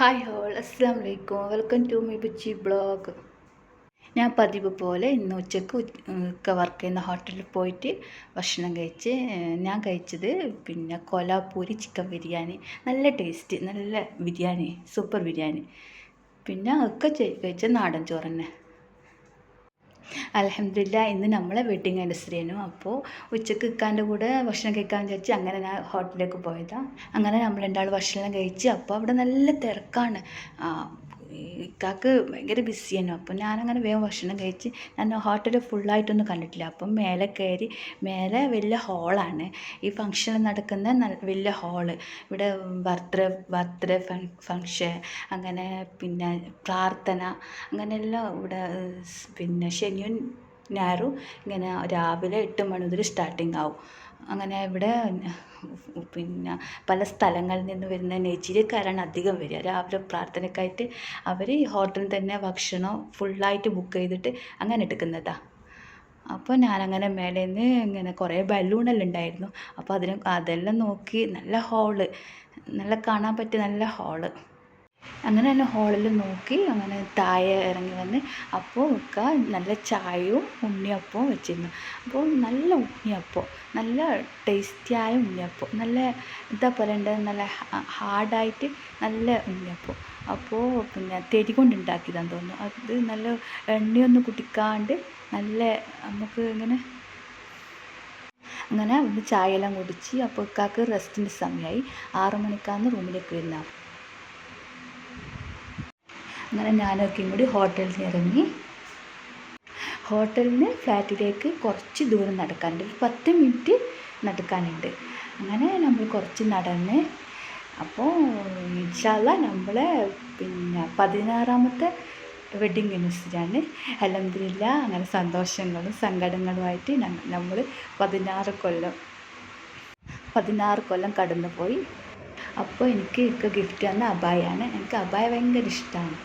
Hi all അസ്സാം വലൈക്കും welcome to my ബുച്ചി ബ്ലോഗ് ഞാൻ പതിവ് പോലെ ഇന്ന് ഉച്ചയ്ക്ക് ഒക്കെ വർക്ക് ചെയ്യുന്ന ഹോട്ടലിൽ പോയിട്ട് ഭക്ഷണം കഴിച്ച് ഞാൻ കഴിച്ചത് പിന്നെ കൊലാപ്പൂരി ചിക്കൻ ബിരിയാണി. നല്ല ടേസ്റ്റ് നല്ല ബിരിയാണി സൂപ്പർ ബിരിയാണി. പിന്നെ ഒക്കെ കഴിച്ച നാടൻ ചോറ് തന്നെ അലഹമില്ല ഇന്ന് നമ്മളെ വെഡിങ് ആനിവേഴ്സറിയായിരുന്നു അപ്പോൾ ഉച്ചയ്ക്ക് ഇക്കാന്റെ കൂടെ ഭക്ഷണം കഴിക്കാൻ വിചാരിച്ച് അങ്ങനെ ഞാൻ ഹോട്ടലിലേക്ക് പോയതാണ് അങ്ങനെ നമ്മൾ രണ്ടാൾ ഭക്ഷണം കഴിച്ച് അപ്പോൾ അവിടെ നല്ല തിരക്കാണ്. ഇക്കാക്ക് ഭയങ്കര ബിസിയാണ് അപ്പം ഞാനങ്ങനെ വേഗം ഭക്ഷണം കഴിച്ച് ഞാൻ ഹോട്ടൽ ഫുള്ളായിട്ടൊന്നും കണ്ടിട്ടില്ല. അപ്പം മേലെ കയറി മേലെ വലിയ ഹോളാണ് ഈ ഫംഗ്ഷൻ നടക്കുന്ന വലിയ ഹോൾ ഇവിടെ ബർത്ത്ഡേ ബർത്ത്ഡേ ഫംഗ്ഷൻ അങ്ങനെ പിന്നെ പ്രാർത്ഥന അങ്ങനെയെല്ലാം ഇവിടെ പിന്നെ ശനിയും ഞായറും ഇങ്ങനെ രാവിലെ എട്ട് മണി മുതൽ സ്റ്റാർട്ടിങ് ആവും. അങ്ങനെ ഇവിടെ പിന്നെ പല സ്ഥലങ്ങളിൽ നിന്ന് വരുന്ന നൈജീരിയക്കാരാണ് അധികം വരിക. രാവിലെ പ്രാർത്ഥനയ്ക്കായിട്ട് അവർ ഈ ഹോട്ടലിൽ തന്നെ ഭക്ഷണം ഫുള്ളായിട്ട് ബുക്ക് ചെയ്തിട്ട് അങ്ങനെ എടുക്കുന്നതാണ് അപ്പോൾ ഞാനങ്ങനെ മേലെ നിന്ന് ഇങ്ങനെ കുറേ ബലൂണെല്ലാം ഉണ്ടായിരുന്നു. അപ്പോൾ അതിന് അതെല്ലാം നോക്കി നല്ല ഹോൾ നല്ല കാണാൻ പറ്റിയ നല്ല ഹോൾ അങ്ങനെ തന്നെ ഹോളിൽ നോക്കി അങ്ങനെ താഴെ ഇറങ്ങി വന്ന് അപ്പോൾ ഒക്കെ നല്ല ചായയും ഉണ്ണിയപ്പവും വെച്ചിരുന്നു. അപ്പോൾ നല്ല ഉണ്ണിയപ്പം നല്ല ടേസ്റ്റിയായ ഉണ്ണിയപ്പം നല്ല എന്താ പറയണ്ടത് നല്ല ഹാർഡായിട്ട് നല്ല ഉണ്ണിയപ്പം. അപ്പോൾ പിന്നെ തെരി കൊണ്ട് ഉണ്ടാക്കിയതാന്ന് തോന്നുന്നു. അത് നല്ല എണ്ണയൊന്നും കുടിക്കാണ്ട് നല്ല നമുക്ക് ഇങ്ങനെ അങ്ങനെ അവിടുന്ന് ചായയെല്ലാം കുടിച്ച് അപ്പോൾ ഇക്കാക്ക് റെസ്റ്റിന്റെ സമയമായി ആറു മണിക്കാന്ന് റൂമിലേക്ക് വരുന്ന അങ്ങനെ ഞാനൊക്കെയും കൂടി ഹോട്ടലിൽ നിന്ന് ഇറങ്ങി. ഹോട്ടലിൽ നിന്ന് ഫ്ലാറ്റിലേക്ക് കുറച്ച് ദൂരം നടക്കാനുണ്ട്. ഒരു പത്ത് മിനിറ്റ് നടക്കാനുണ്ട്. അങ്ങനെ നമ്മൾ കുറച്ച് നടന്ന് അപ്പോൾ ഇൻഷാല്ല നമ്മളെ പിന്നെ പതിനാറാമത്തെ വെഡിങ് അനുസരിച്ചാണ് അലഹമില്ല അങ്ങനെ സന്തോഷങ്ങളും സങ്കടങ്ങളുമായിട്ട് നമ്മൾ പതിനാറ് കൊല്ലം പതിനാറ് കൊല്ലം കടന്നുപോയി. അപ്പോൾ എനിക്ക് ഇപ്പോൾ ഗിഫ്റ്റ് തന്ന അബായാണ്. എനിക്ക് അബായ ഭയങ്കര ഇഷ്ടമാണ്